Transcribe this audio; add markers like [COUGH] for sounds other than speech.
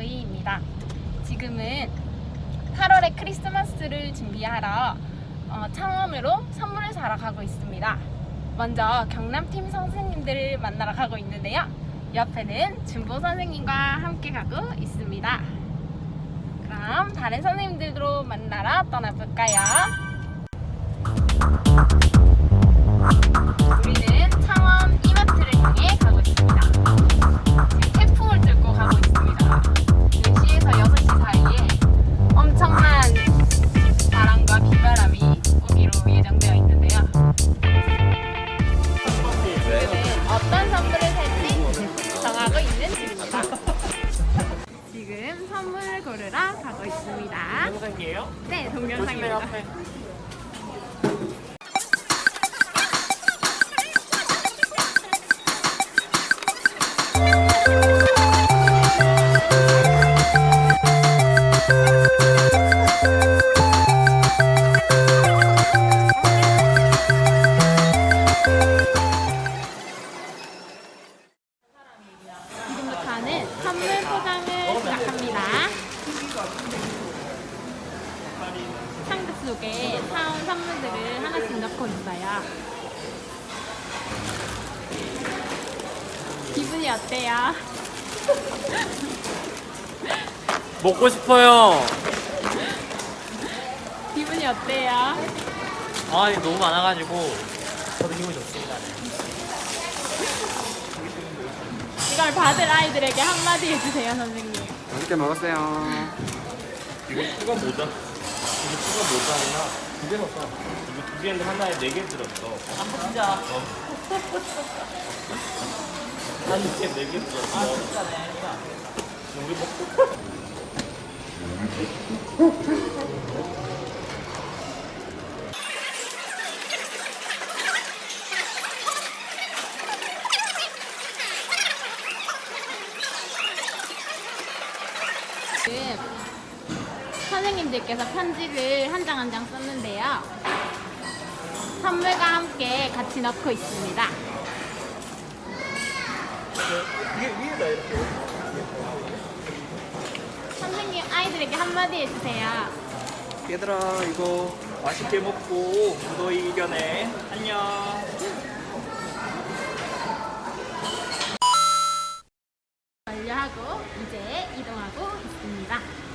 장소희입니다. 지금은 8월의 크리스마스를 준비하러 어, 창원으로 선물을 사러 가고 있습니다. 먼저 경남팀 선생님들을 만나러 가고 있는데요. 옆에는 준보 선생님과 함께 가고 있습니다. 그럼 다른 선생님들도 만나러 떠나볼까요? 중입니다. [LAUGHS] 지금 선물을 고르러 가고 있습니다. 동영상이에요? 네, 동영상입니다. 선물 포장을 시작합니다. 상자 속에 사온 선물들을 하나씩 넣고 있어요. 기분이 어때요? [LAUGHS] 먹고 싶어요. 기분이 어때요? 아, 너무 많아가지고 저도 기분이 좋습니다. 이걸 받을 아이들에게 한마디 해주세요, 선생님. 맛있게 먹었어요. 이거 추가 모자. 이거 추가 모자나 두개 넣었어. 이거 두 개인데 하나에 네 개 들었어. 아, 진짜. [LAUGHS] 한개네개 들었어. 아, 진짜네. 진짜. 우리 먹고. [LAUGHS] 지금 선생님들께서 편지를 한 장 한 장 썼는데요. 선물과 함께 같이 넣고 있습니다. 이게 위에다 이렇게. 선생님 아이들에게 한마디 해주세요. 얘들아 이거 맛있게 먹고 무더위 이겨내. 안녕. 완료하고 이제 이동하고 있습니다.